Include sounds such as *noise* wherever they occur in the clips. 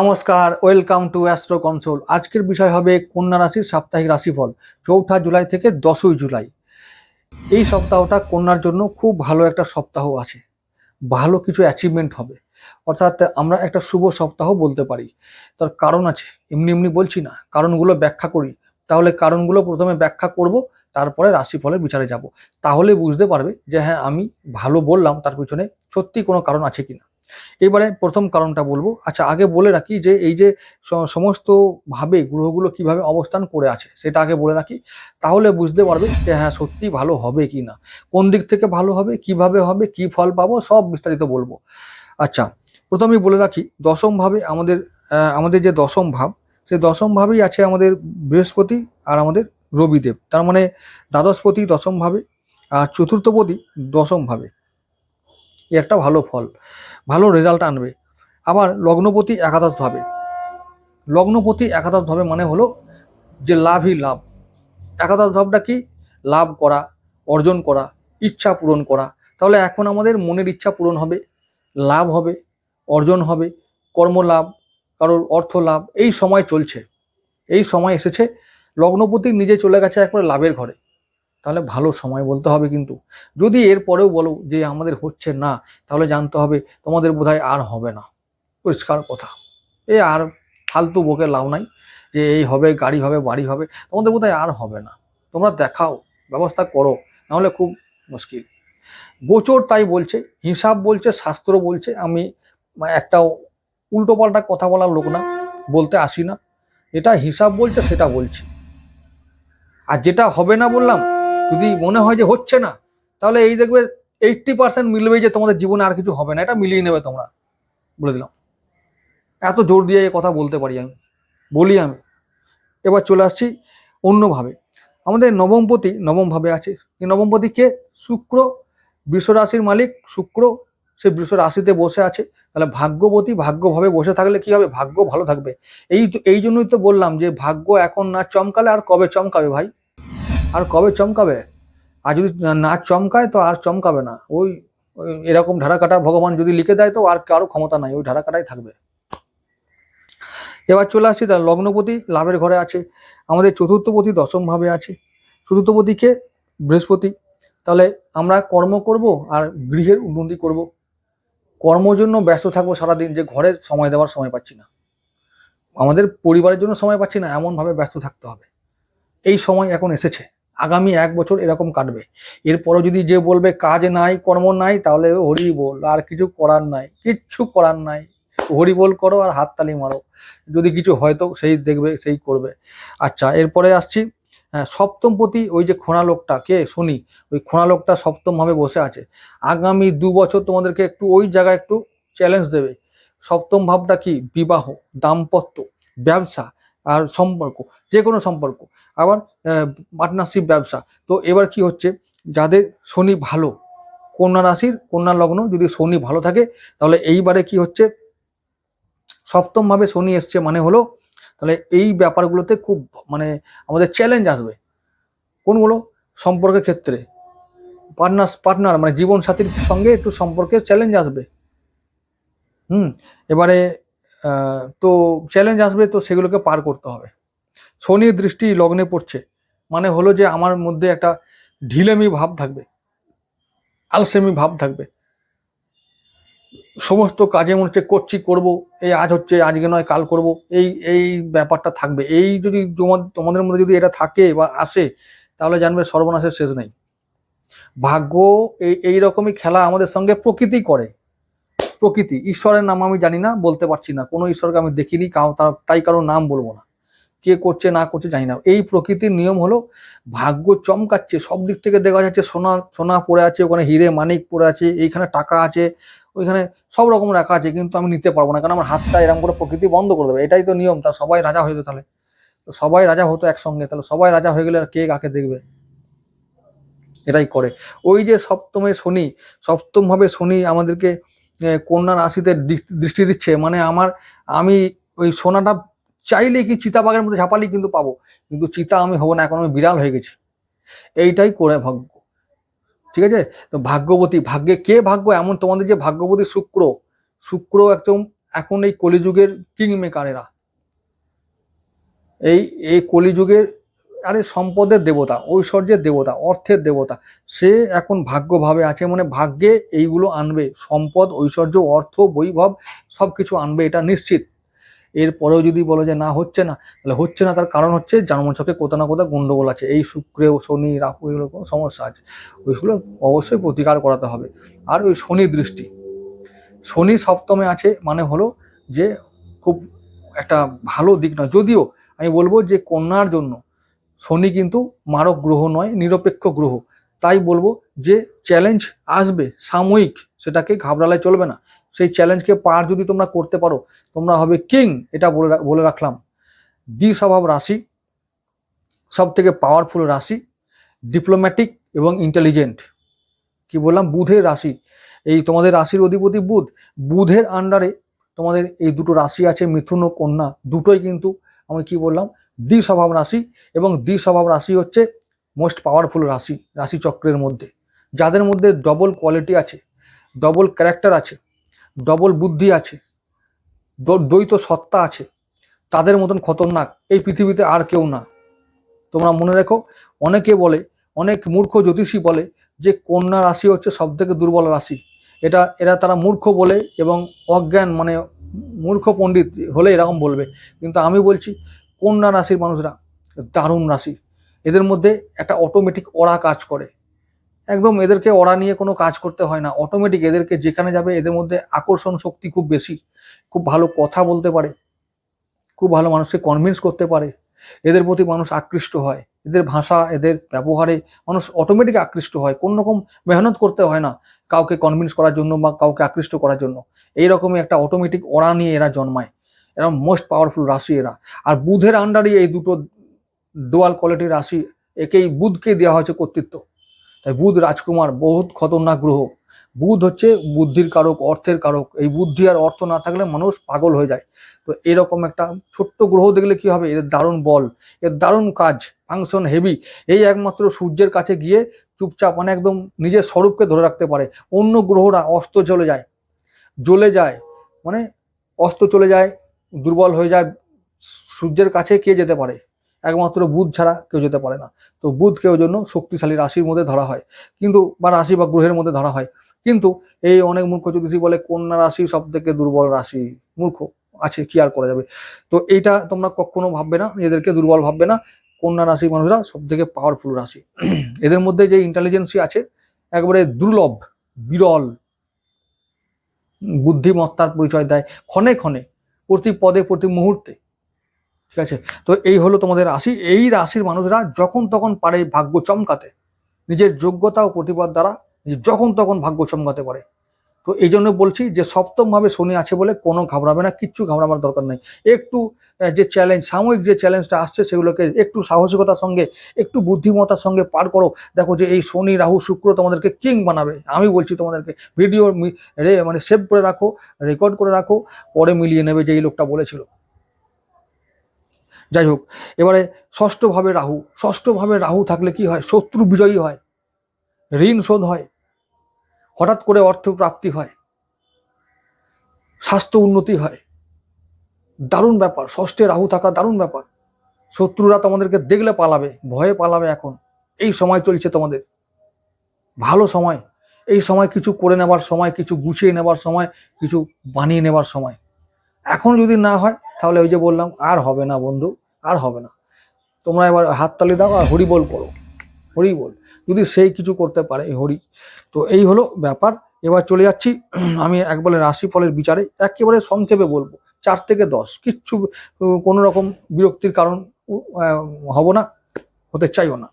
নমস্কার welcome to astro console আজকের বিষয় হবে কন্যা রাশির সাপ্তাহিক রাশিফল, চৌঠা জুলাই থেকে দশই জুলাই। এই সপ্তাহটা কন্যার জন্য খুব ভালো একটা সপ্তাহ আছে। ভালো কিছু অ্যাচিভমেন্ট হবে। অর্থাৎ আমরা একটা শুভ সপ্তাহ বলতে পারি। তার কারণ আছে, এমনি এমনি বলছি না, কারণগুলো ব্যাখ্যা করি। তাহলে কারণগুলো প্রথমে ব্যাখ্যা করব, তারপরে রাশিফলের বিচারে যাব। তাহলে বুঝতে পারবে যে হ্যাঁ আমি ভালো বললাম, তার পিছনে সত্যি কোনো কারণ আছে কিনা। এবারে প্রথম কারণটা বলব। আচ্ছা আগে বলে রাখি যে এই যে স- সমস্ত ভাবে গ্রহগুলো কীভাবে অবস্থান করে আছে সেটা আগে বলে রাখি। তাহলে বুঝতে পারবে যে হ্যাঁ সত্যি ভালো হবে কি না। কোন দিক থেকে ভালো হবে, কীভাবে হবে, কি ফল পাবো, সব বিস্তারিত বলব। আচ্ছা প্রথমেই বলে রাখি দশম ভাবে আমাদের আমাদের যে দশম ভাব, সে দশম ভাবেই আছে আমাদের বৃহস্পতি আর আমাদের রবিদেব। তার মানে দ্বাদশপতি দশম ভাবে আর চতুর্থপতি দশম ভাবে এই একটা ভালো ফল, ভালো রেজাল্ট আনবে। আবার লগ্নপতি একাদশ ভাবে। লগ্নপতি একাদশ ভাবে মানে হলো যে লাভই লাভ। একাদশ ভাবটা কি? লাভ করা, অর্জন করা, ইচ্ছা পূরণ করা। তাহলে এখন আমাদের মনের ইচ্ছা পূরণ হবে, লাভ হবে, অর্জন হবে, কর্মলাভ, কারোর অর্থ লাভ, এই সময় চলছে। এই সময় এসেছে, লগ্নপতি নিজে চলে গেছে একবারে লাভের ঘরে। তাহলে ভালো সময় বলতে হবে কিন্তু। যদি এরপরেও বলো যে আমাদের হচ্ছে না, তাহলে জানতে হবে তোমাদের বোধহয় আর হবে না। পরিষ্কার কথা। এ আর ফালতু বকে লাভ নাই যে এই হবে, গাড়ি হবে, বাড়ি হবে, তোমাদের বোধহয় আর হবে না। তোমরা দেখাও, ব্যবস্থা করো, নাহলে খুব মুশকিল। গোচর তাই বলছে, হিসাব বলছে, শাস্ত্র বলছে, আমি একটা উল্টোপাল্টা কথা বলার লোক না, বলতে আসি না। এটা হিসাব বলছে, সেটা বলছি। আর যেটা হবে না বললাম যদি মনে হয় যে হচ্ছে না, তাহলে এই দেখবে এইটটি পার্সেন্ট মিলবে যে তোমাদের জীবনে আর কিছু হবে না, এটা মিলিয়ে নেবে তোমরা। বলে দিলাম। এত জোর দিয়ে এই কথা বলতে পারি আমি, বলি আমি। এবার চলে আসছি অন্যভাবে। আমাদের নবমপতি নবমভাবে আছে। এই নবমপতি কে? শুক্র, বৃষ রাশির মালিক, শুক্র, সে বৃষ রাশিতে বসে আছে। তাহলে ভাগ্যবতী ভাগ্যভাবে বসে থাকলে কি হবে? ভাগ্য ভালো থাকবে। এই এই জন্যই তো বললাম যে ভাগ্য এখন না চমকালে, আর কবে চমকাবে ভাই? আর কবে চমকাবে? আর যদি না চমকায় তো আর চমকাবে না। ওই এরকম ধারাকাটা ভগবান যদি লিখে দেয় তো আর কারও ক্ষমতা নাই, ওই ধারাকাটাই থাকবে। এবার চলে আসছি তার লগ্নপতি, লাভের ঘরে আছে। আমাদের চতুর্থপতি দশম ভাবে আছে। চতুর্থপতিকে বৃহস্পতি। তাহলে আমরা কর্ম করব আর গৃহের উন্নতি করব। কর্মর জন্য ব্যস্ত থাকব সারাদিন, যে ঘরে সময় দেওয়ার সময় পাচ্ছি না। আমাদের পরিবারের জন্য সময় পাচ্ছি না, এমনভাবে ব্যস্ত থাকতে হবে। এই সময় এখন এসেছে। আগামী এক বছর এরকম কাটবে। এরপরও যদি যে বলবে কাজ নাই কর্ম নাই তাহলে হরি বল আর কিছু করার নাই কিচ্ছু করার নাই। হরি বল করো আর হাততালি মারো। যদি কিছু হয়তো সেই দেখবে সেই করবে। আচ্ছা এরপরে আসছি হ্যাঁ, সপ্তম পতি ওই যে খোঁড়া লোকটা কে? শনি ওই খোঁড়া লোকটা সপ্তম ভাবে বসে আছে। আগামী দু বছর তোমাদেরকে একটু ওই জায়গায় একটু চ্যালেঞ্জ দেবে। সপ্তম ভাবটা কি? বিবাহ দাম্পত্য ব্যবসা। আর সম্পর্ক যে কোনো সম্পর্ক। আবার পার্টনারশিপ ব্যবসা। তো এবার কি হচ্ছে, যাদের শনি ভালো, কন্যা রাশির কন্যা লগ্ন যদি শনি ভালো থাকে, তাহলে এইবারে কি হচ্ছে সপ্তম ভাবে শনি এসছে মানে হলো, তাহলে এই ব্যাপারগুলোতে খুব মানে আমাদের চ্যালেঞ্জ আসবে। কোনগুলো সম্পর্কের ক্ষেত্রে। পার্টনার পার্টনার মানে জীবন সাথীর সঙ্গে একটু সম্পর্কের চ্যালেঞ্জ আসবে। হুম, এবারে তো চ্যালেঞ্জ আসবে তো সেগুলোকে পার করতে হবে। শনির দৃষ্টি লগ্নে পড়ছে মানে হলো যে আমার মধ্যে একটা ঢিলেমি ভাব থাকবে আলসেমি ভাব থাকবে। সমস্ত কাজে মনে হচ্ছে করছি, করব, এই আজ হচ্ছে, আজকে নয়, কাল করব, এই এই ব্যাপারটা থাকবে। এই যদি তোমাদের মধ্যে যদি এটা থাকে বা আসে, তাহলে জানবে সর্বনাশের শেষ নেই। ভাগ্য এই এই রকমই খেলা আমাদের সঙ্গে প্রকৃতি করে। প্রকৃতি। ঈশ্বরের নাম আমি জানি না, বলতে পারছি না। কোনো ঈশ্বরকে আমি দেখিনি তাই কারও নাম বলব না। কে করছে, না করছে জানি না। এই প্রকৃতির নিয়ম হলো ভাগ্য চমকাচ্ছে সব দিক থেকে দেখা যাচ্ছে সোনা সোনা পড়ে আছে, ওখানে হিরে মানিক পড়ে আছে, এইখানে টাকা আছে, ওইখানে সব রকম রাখা আছে, কিন্তু আমি নিতে পারব না, কারণ আমার হাতটা এরকম করে প্রকৃতি বন্ধ করে দেবে। এটাই তো নিয়ম তা সবাই রাজা হয়ে যেত তাহলে। তো সবাই রাজা হতো একসঙ্গে, তাহলে সবাই রাজা হয়ে গেলে আর কে কাকে দেখবে? এটাই করে। ওই যে সপ্তমে শনি, সপ্তমভাবে শনি আমাদেরকে কন্যা রাশিতে দৃষ্টি- দিচ্ছে। মানে আমার, আমি ওই সোনাটা চাইলে কি চিতাবাগের মধ্যে ঝাপালি কিন্তু পাবো। কিন্তু চিতা আমি হব না, এখন আমি বিড়াল হয়ে গেছি। এইটাই করে ভাগ্য। ঠিক আছে? তো ভাগ্যবতী, ভাগ্যে কে ভাগ্য? এমন তোমাদের যে ভাগ্যবতী শুক্র শুক্র একদম এখন এই কলিযুগের কিং মেকারেরা এই এই কলিযুগের আরে সম্পদের দেবতা, ঐশ্বর্যের দেবতা, অর্থের দেবতা, সে এখন ভাগ্যভাবে আছে মানে ভাগ্যে এইগুলো আনবে, সম্পদ, ঐশ্বর্য, অর্থ, বৈভব সব কিছু আনবে, এটা নিশ্চিত। এরপরেও যদি বলো যে না, হচ্ছে না, তাহলে হচ্ছে না, তার কারণ হচ্ছে জন্মছকে কোথাও না কোথাও গন্ডগোল আছে, এই শুক্রে, শনি, রাহু, এগুলো কোনো সমস্যা আছে, ওইগুলো অবশ্যই প্রতিকার করাতে হবে। আর ওই শনি দৃষ্টি, শনি সপ্তমে আছে মানে হলো যে খুব একটা ভালো দিক নয়, যদিও আমি বলব যে কন্যার জন্য শনি কিন্তু মারক গ্রহ নয়, নিরপেক্ষ গ্রহ। তাই বলব যে চ্যালেঞ্জ আসবে সাময়িক, সেটাকে ঘাবড়ালে চলবে না। সেই চ্যালেঞ্জকে পার যদি তোমরা করতে পারো, তোমরা হবে কিং এটা বলে বলে রাখলাম। দ্বি স্বভাব রাশি সব থেকে পাওয়ারফুল রাশি ডিপ্লোম্যাটিক এবং ইন্টেলিজেন্ট কি বললাম? বুধের রাশি। এই তোমাদের রাশির অধিপতি বুধ। বুধের আন্ডারে তোমাদের এই দুটো রাশি আছে, মিথুন ও কন্যা। দুটোই কিন্তু আমি কি বললাম? দ্বি স্বভাব রাশি এবং দ্বিস্বভাব রাশি হচ্ছে মোস্ট পাওয়ারফুল রাশি, রাশিচক্রের মধ্যে। যাদের মধ্যে ডবল কোয়ালিটি আছে ডবল ক্যারেক্টার আছে ডবল বুদ্ধি আছে দ্বৈত সত্তা আছে, তাদের মতন খতরনাক এই পৃথিবীতে আর কেউ না। তোমরা মনে রেখো, অনেকে বলে, অনেক মূর্খ জ্যোতিষী বলে যে কন্যা রাশি হচ্ছে সব থেকে দুর্বল রাশি। এটা, এরা তারা মূর্খ বলে এবং অজ্ঞান মানে মূর্খ পণ্ডিত হলে এরকম বলবে। কিন্তু আমি বলছি কন্যা রাশির মানুষরা, দারুণ রাশি। এদের মধ্যে একটা অটোমেটিক ওরা কাজ করে। একদম এদেরকে ওরা নিয়ে কোনো কাজ করতে হয় না। অটোমেটিক এদেরকে যেখানে যাবে, এদের মধ্যে আকর্ষণ শক্তি খুব বেশি। খুব ভালো কথা বলতে পারে। খুব ভালো মানুষকে কনভিন্স করতে পারে। এদের প্রতি মানুষ আকৃষ্ট হয়। এদের ভাষা, এদের ব্যবহারে মানুষ অটোমেটিক আকৃষ্ট হয়। কোন রকম মেহনত করতে হয় না কাউকে কনভিন্স করার জন্য বা কাউকে আকৃষ্ট করার জন্য। এইরকমই একটা অটোমেটিক ওরা নিয়ে এরা জন্মায়। এরা মোস্ট পাওয়ারফুল রাশি এরা। আর বুধের আন্ডারই এই দুটো ডুয়াল কোয়ালিটির রাশি একেই বুধকে দেওয়া হয়েছে কর্তৃত্ব। তাই বুধ রাজকুমার বহুত খতরনাক গ্রহ। বুধ হচ্ছে বুদ্ধির কারক, অর্থের কারক। এই বুদ্ধি আর অর্থ না থাকলে মানুষ পাগল হয়ে যায়। তো এরকম একটা ছোট্ট গ্রহ দেখলে কি হবে? এর দারুণ বল, এর দারুণ কাজ ফাংশন হেভি এই একমাত্র সূর্যের কাছে গিয়ে চুপচাপ মানে একদম নিজের স্বরূপকে ধরে রাখতে পারে। অন্য গ্রহরা অস্ত চলে যায়, জ্বলে যায় মানে অস্ত চলে যায় দুর্বল হয়ে যায়, সূর্যের কাছে কে যেতে পারে? একমাত্র বুধ ছাড়া কেউ যেতে পারে না। তো বুধকে ওই জন্য শক্তিশালী রাশির মধ্যে ধরা হয়। কিন্তু, বা রাশি বা গ্রহের মধ্যে ধরা হয়। কিন্তু, এই অনেক মূর্খ জ্যোতিষী বলে কন্যা রাশি সব থেকে দুর্বল রাশি মূর্খ আছে, কি আর করা যাবে? তো এইটা তোমরা কখনো ভাববে না, নিজেদেরকে দুর্বল ভাববে না। কন্যা রাশির মানুষরা সব থেকে পাওয়ারফুল রাশি। *clears throat* এদের মধ্যে যে ইন্টেলিজেন্সি আছে, একবারে দুর্লভ, বিরল, বুদ্ধিমত্তার পরিচয় দেয়। ক্ষণে ক্ষণে প্রতি পদে, প্রতি মুহূর্তে। ঠিক আছে? তো এই হলো তোমাদের রাশি। এই রাশির মানুষরা যখন তখন পারে ভাগ্য চমকাতে। নিজের যোগ্যতা ও প্রতিভার দ্বারা যখন তখন ভাগ্য চমকাতে পারে। তো এই জন্য বলছি যে সপ্তমভাবে শনি আছে বলে কোনো ঘাবড়াবে না, কিচ্ছু ঘাবড়াবার দরকার নেই। একটু যে চ্যালেঞ্জ সাময়িক যে চ্যালেঞ্জটা আসছে সেগুলোকে একটু সাহসিকতার সঙ্গে, একটু বুদ্ধিমত্তার সঙ্গে পার করো। দেখো যে এই শনি, রাহু, শুক্র তোমাদেরকে কিং বানাবে। আমি বলছি তোমাদেরকে ভিডিও রে মানে সেভ করে রাখো রেকর্ড করে রাখো, পরে মিলিয়ে নেবে যে এই লোকটা বলেছিল। যাই হোক, এবারে ষষ্ঠভাবে রাহু। ষষ্ঠভাবে রাহু থাকলে কি হয়? শত্রু বিজয়ী হয়। ঋণ শোধ হয়। হঠাৎ করে অর্থ প্রাপ্তি হয়, স্বাস্থ্য উন্নতি হয়, দারুণ ব্যাপার, ষষ্ঠে রাহু থাকা দারুণ ব্যাপার। শত্রুরা তোমাদেরকে দেখলে পালাবে, ভয়ে পালাবে এখন। এই সময় চলছে তোমাদের। ভালো সময়। এই সময় কিছু করে নেবার সময়, কিছু গুছিয়ে নেবার সময়, কিছু বানিয়ে নেবার সময়। এখন যদি না হয়, তাহলে ওই যে বললাম, আর হবে না বন্ধু, আর হবে না। তোমরা এবার হাততালি দাও আর হরি বল করো। হরি বল যদি সেই কিছু করতে পারে হরি। তো এই হলো ব্যাপার। এবার চলে যাচ্ছি, আমি একবারে রাশিফলের বিচারে একেবারে সংক্ষেপে বলব। চার থেকে দশ, কিচ্ছু কোনো রকম বিরক্তির কারণ হব না, হতে চাইও না।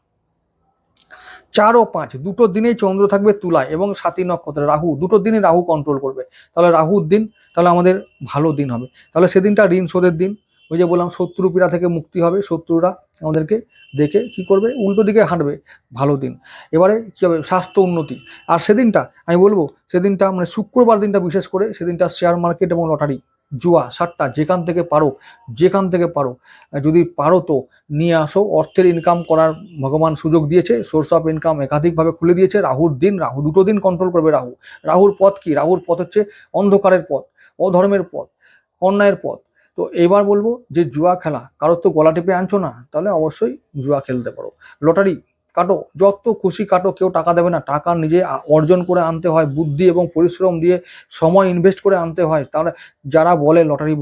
চার ও পাঁচ, দুটো দিনেই চন্দ্র থাকবে তুলায় এবং সাতই নক্ষত্রে রাহু, দুটো দিনই রাহু কন্ট্রোল করবে। তাহলে রাহুর দিন, তাহলে আমাদের ভালো দিন হবে। তাহলে সেদিনটা ঋণ শোধের দিন। ওই যে বললাম শত্রু পীড়া থেকে মুক্তি হবে, শত্রুরা আমাদেরকে দেখে কি করবে? উল্টো দিকে হাঁটবে। ভালো দিন। এবারে কি হবে? স্বাস্থ্য উন্নতি। আর সেদিনটা, আমি বলব, সেদিনটা মানে শুক্রবার দিনটা বিশেষ করে, সেদিনটা শেয়ার মার্কেট এবং লটারি জুয়া, সাতটা, যেখান থেকে পারো, যেখান থেকে পারো। যদি পারো তো নিয়ে আসো। অর্থের ইনকাম করার ভগবান সুযোগ দিয়েছে। সোর্স অফ ইনকাম একাধিকভাবে খুলে দিয়েছে। রাহুর দিন, রাহু দুটো দিন কন্ট্রোল করবে রাহু। রাহুর পথ কি? রাহুর পথ হচ্ছে অন্ধকারের পথ, অধর্মের পথ, অন্যায়ের পথ। তো এবার বলব যে জুয়া খেলা, কারোর তো গলা টিপে আনছো না, তাহলে অবশ্যই জুয়া খেলতে পারো। লটারি কাটো, যত খুশি কাটো, কেউ টাকা দেবে না, টাকা নিজে অর্জন করে আনতে হয়, বুদ্ধি এবং পরিশ্রম দিয়ে সময় ইনভেস্ট করে আনতে হয়, তাহলে যারা বলে লটারি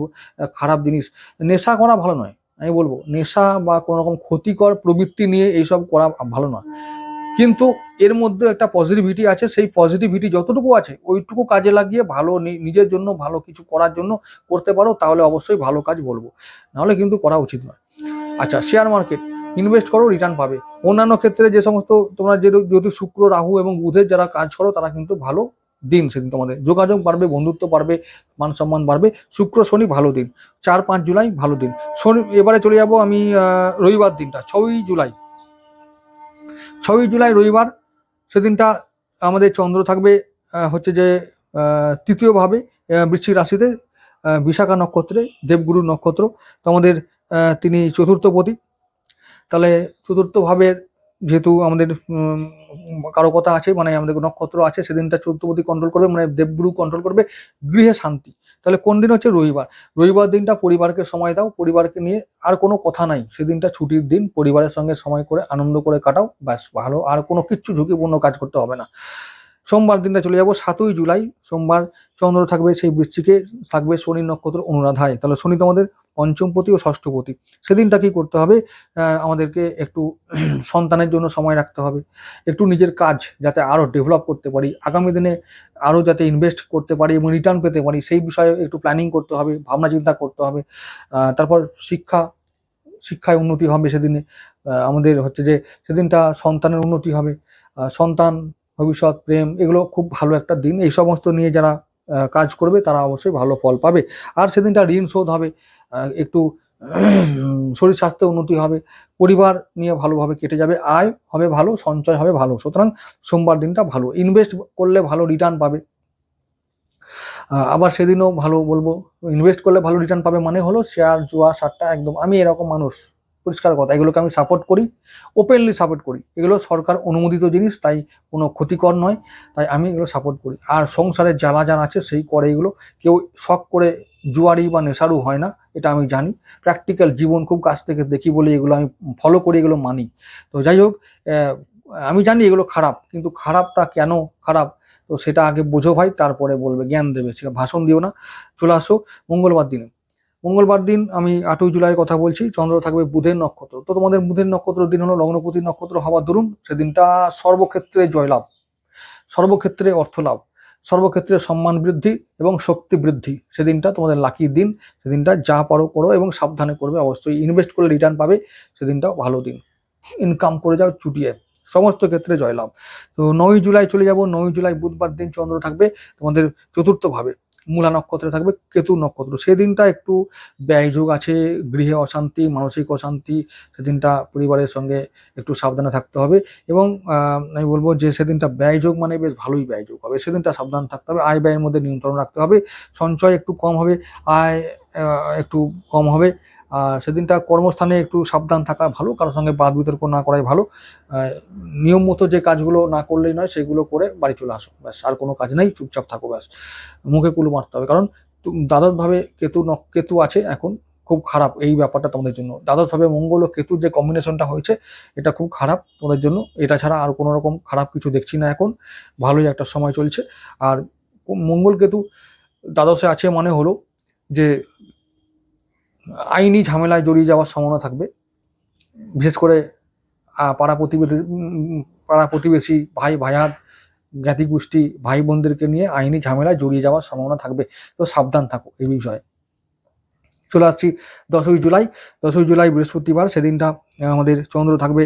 খারাপ জিনিস, নেশা করা ভালো নয়। আমি বলব, নেশা বা কোনো রকম ক্ষতিকর প্রবৃত্তি নিয়ে এইসব করা ভালো নয়। কিন্তু এর মধ্যে একটা পজিটিভিটি আছে, সেই পজিটিভিটি যতটুকু আছে, ওইটুকু কাজে লাগিয়ে ভালো নিজের জন্য ভালো কিছু করার জন্য করতে পারো, তাহলে অবশ্যই ভালো কাজ বলব। নাহলে কিন্তু করা উচিত নয়। আচ্ছা শেয়ার মার্কেট ইনভেস্ট করো রিটার্ন পাবে। অন্যান্য ক্ষেত্রে যে সমস্ত তোমরা যে যদি শুক্র, রাহু এবং বুধের যারা কাজ করো, তারা কিন্তু ভালো দিন সেদিন তোমাদের। যোগাযোগ বাড়বে, বন্ধুত্ব বাড়বে, মান সম্মান বাড়বে, শুক্র, শনি ভালো দিন। চার, পাঁচ জুলাই ভালো দিন। শনি, এবারে চলে যাব আমি রবিবার দিনটা, ছয়ই জুলাই। ছয়ই জুলাই রবিবার সেদিনটা আমাদের চন্দ্র থাকবে হচ্ছে যে তৃতীয়ভাবে বৃশ্চিক রাশিতে বিশাখা নক্ষত্রে, দেবগুরু নক্ষত্র। তো আমাদের তিনি চতুর্থপতি তাহলে চতুর্থ ভাবের যেহেতু আমাদের কারও কথা আছে মানে আমাদের নক্ষত্র আছে, সেদিনটা চতুর্থপতি কন্ট্রোল করবে মানে দেবগুরু কন্ট্রোল করবে, গৃহে শান্তি। তাহলে কোন দিন হচ্ছে রবিবার? রবিবার দিনটা পরিবারকে সময় দাও, পরিবারকে নিয়ে আর কোনো কথা নাই। সেদিনটা ছুটির দিন, পরিবারের সঙ্গে সময় করে, আনন্দ করে কাটাও, ব্যাস, ভালো। আর কোনো কিচ্ছু ঝুঁকিপূর্ণ কাজ করতে হবে না। সোমবার দিনটা চলে যাব। সাতই জুলাই, সোমবার চন্দ্র থাকবে সেই বৃষ্টিকে থাকবে শনি নক্ষত্র অনুরাধায়। তাহলে শনি তোমাদের পঞ্চমপতি ও ষষ্ঠপতি। সেদিনটা কি করতে হবে? আমাদেরকে একটু *clears throat* সন্তানের জন্য সময় রাখতে হবে। একটু নিজের কাজ যাতে আরও ডেভেলপ করতে পারি, আগামী দিনে আরও যাতে ইনভেস্ট করতে পারি এবং রিটার্ন পেতে পারি, সেই বিষয়ে একটু প্ল্যানিং করতে হবে, ভাবনা চিন্তা করতে হবে। তারপর শিক্ষা, শিক্ষায় উন্নতি হবে সেদিনে। আমাদের হচ্ছে যে সেদিনটা সন্তানের উন্নতি হবে। সন্তান ভবিষ্যৎ, প্রেম, এগুলো খুব ভালো একটা দিন। এই সমস্ত নিয়ে যারা কাজ করবে, তারা অবশ্যই ভালো ফল পাবে। আর সেদিনটা ঋণ শোধ হবে। একটু *clears throat* শরীর স্বাস্থ্যে উন্নতি হবে, পরিবার নিয়ে ভালোভাবে কেটে যাবে, আয় হবে ভালো, সঞ্চয় হবে ভালো। সুতরাং সোমবার দিনটা ভালো। ইনভেস্ট করলে ভালো রিটার্ন পাবে। আবার সেদিনও ভালো বলব ইনভেস্ট করলে ভালো রিটার্ন পাবে মানে হলো শেয়ার জুয়া সারটা একদম। আমি এরকম মানুষ। পরিষ্কার কথা, এগুলোকে আমি সাপোর্ট করি ওপেনলি সাপোর্ট করি। এগুলো সরকার অনুমোদিত জিনিস, তাই কোনো ক্ষতিকর নয়, তাই আমি এগুলো সাপোর্ট করি। আর সংসারে জ্বালা যান আছে, সেই করে এগুলো। কেউ শখ করে জুয়ারি বা নেশারু হয় না, এটা আমি জানি। প্র্যাকটিক্যাল জীবন খুব কাছ থেকে দেখি বলে এগুলো আমি ফলো করি, এগুলো মানি। তো যাই হোক আমি জানি এগুলো খারাপ, কিন্তু খারাপটা কেন খারাপ? তো সেটা আগে বোঝো ভাই, তারপরে বলবে, জ্ঞান দেবে, সেটা ভাষণ দিও না। চলে আসো, মঙ্গলবার দিনে। মঙ্গলবার দিন আমি আটই জুলাইয়ের কথা বলছি, চন্দ্র থাকবে বুধের নক্ষত্র। তো তোমাদের বুধের নক্ষত্র দিন হলো লগ্নপতি নক্ষত্র হওয়ার দরুন, সেদিনটা সর্বক্ষেত্রে জয়লাভ, সর্বক্ষেত্রে অর্থ লাভ সর্বক্ষেত্রে সম্মান বৃদ্ধি এবং শক্তি বৃদ্ধি। সেদিনটা তোমাদের লাকি দিন, সেদিনটা যা পারো করো এবং সাবধানে করবে, অবশ্যই ইনভেস্ট করলে রিটার্ন পাবে, সেদিনটাও ভালো দিন। ইনকাম করে যাও, চুটিয়ে, সমস্ত ক্ষেত্রে জয়লাভ। তো নয় জুলাই চলে যাব নয় জুলাই বুধবার দিন চন্দ্র থাকবে তোমাদের চতুর্থ ভাবে মূলা নক্ষত্রে থাকবে কেতু নক্ষত্র। সেদিনটা একটু ব্যয়যোগ আছে, গৃহে অশান্তি, মানসিক অশান্তি, সেদিনটা পরিবারের সঙ্গে একটু সাবধানে থাকতে হবে এবং আমি বলব যে সেদিনটা ব্যয়যোগ মানে বেশ ভালোই ব্যয়যোগ হবে। সেদিনটা সাবধান থাকতে হবে, আয় ব্যয়ের মধ্যে নিয়ন্ত্রণ রাখতে হবে, সঞ্চয় একটু কম হবে, আয় একটু কম হবে। সেদিনটা কর্মস্থানে একটু সাবধান থাকা ভালো, কারোর সঙ্গে বাদ বিতর্ক না করাই ভালো। নিয়ম মতো যে কাজগুলো না করলেই নয়, সেগুলো করে বাড়ি চলে আসো। ব্যাস, আর কোনো কাজ নেই, চুপচাপ থাকো, ব্যাস। মুখে কুলু মারতে হবে, কারণ দ্বাদশভাবে কেতু নক, কেতু আছে এখন, খুব খারাপ এই ব্যাপারটা তোমাদের জন্য। দ্বাদশভাবে মঙ্গল ও কেতুর যে কম্বিনেশনটা হয়েছে, এটা খুব খারাপ তোমাদের জন্য। এটা ছাড়া আর কোনো রকম খারাপ কিছু দেখছি না এখন। ভালোই একটা সময় চলছে। আর মঙ্গল কেতু দ্বাদশে আছে মানে হলো যে আইনি ঝামেলায় জড়িয়ে যাওয়ার সম্ভাবনা থাকবে। বিশেষ করে পাড়া প্রতিবেশী পাড়া প্রতিবেশী ভাই ভাইয়াত জ্ঞাতি গোষ্ঠী, ভাই বোনদেরকে নিয়ে আইনি ঝামেলায় জড়িয়ে যাওয়ার সম্ভাবনা থাকবে। তো সাবধান থাকো এই বিষয়ে। চলে আসছি দশই জুলাই। দশই জুলাই বৃহস্পতিবার, সেদিনটা আমাদের চন্দ্র থাকবে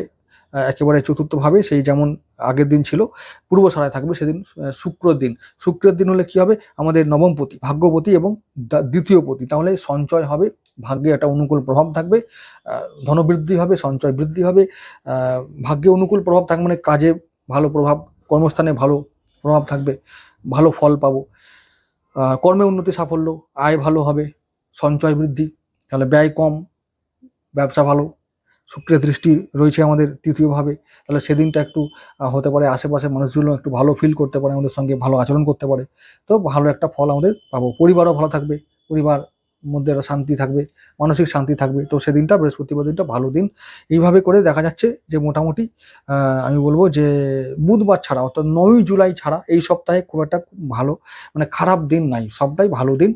একেবারে চতুর্থভাবে, সেই যেমন আগের দিন ছিল পূর্ব সারায় থাকবে সেদিন শুক্রের দিন। শুক্রের দিন হলে কি হবে? আমাদের নবমপতি ভাগ্যপতি এবং দা- দ্বিতীয় পতি। তাহলে সঞ্চয় হবে, ভাগ্যে একটা অনুকূল প্রভাব থাকবে ধনবৃদ্ধি হবে, সঞ্চয় বৃদ্ধি হবে। ভাগ্যে অনুকূল প্রভাব থাকবে মানে কাজে ভালো প্রভাব, কর্মস্থানে ভালো প্রভাব থাকবে, ভালো ফল পাবো। কর্মে উন্নতি সাফল্য, আয় ভালো হবে, সঞ্চয় বৃদ্ধি, তাহলে ব্যয় কম, ব্যবসা ভালো শুক্রের দৃষ্টি রয়েছে আমাদের তৃতীয়ভাবে, তাহলে সেদিনটা একটু হতে পারে আশেপাশের মানুষগুলো একটু ভালো ফিল করতে পারে, আমাদের সঙ্গে ভালো আচরণ করতে পারে। তো ভালো একটা ফল আমাদের পাবো। পরিবারও ভালো থাকবে, পরিবার মধ্যে শান্তি থাকবে, মানসিক শান্তি থাকবে। তো সেদিনটা, বৃহস্পতিবার দিনটা ভালো দিন। এইভাবে করে দেখা যাচ্ছে যে মোটামুটি আমি বলব যে বুধবার ছাড়া, অর্থাৎ নয়ই জুলাই ছাড়া এই সপ্তাহে খুব একটা ভালো মানে খারাপ দিন নাই, সবটাই ভালো দিন।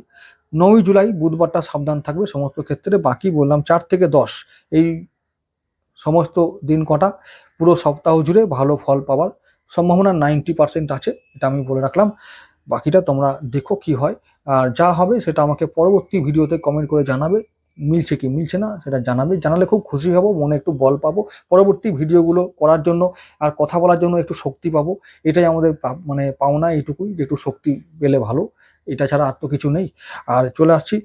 নয়ই জুলাই, বুধবারটা সাবধান থাকবে সমস্ত ক্ষেত্রে। বাকি বললাম চার থেকে দশ, এই সমস্ত দিন কটা, পুরো সপ্তাহ জুড়ে ভালো ফল পাওয়ার সম্ভাবনা নাইনটি পার্সেন্ট আছে, এটা আমি বলে রাখলাম। বাকিটা তোমরা দেখো কি হয়। আর যা হবে সেটা আমাকে পরবর্তী ভিডিওতে কমেন্ট করে জানাবে। মিলছে কি মিলছে না সেটা জানাবে। জানালে খুব খুশি হব, মনে একটু বল পাবো। পরবর্তী ভিডিওগুলো করার জন্য আর কথা বলার জন্য একটু শক্তি পাবো। এটাই আমাদের মানে পাওনা এইটুকুই, যে একটু শক্তি পেলে ভালো। এটা ছাড়া আর তো কিছু নেই। আর চলে আসছি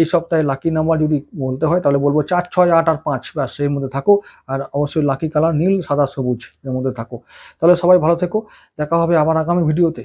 এই সপ্তাহে লাকি নাম্বার যদি বলতে হয়, তাহলে বলব চার, ছয়, আট আর পাঁচ। ব্যাস সেই মধ্যে থাকো। আর অবশ্যই লাকি কালার নীল, সাদা, সবুজ এর মধ্যে থাকো। তাহলে সবাই ভালো থেকো। দেখা হবে আবার আগামী ভিডিওতে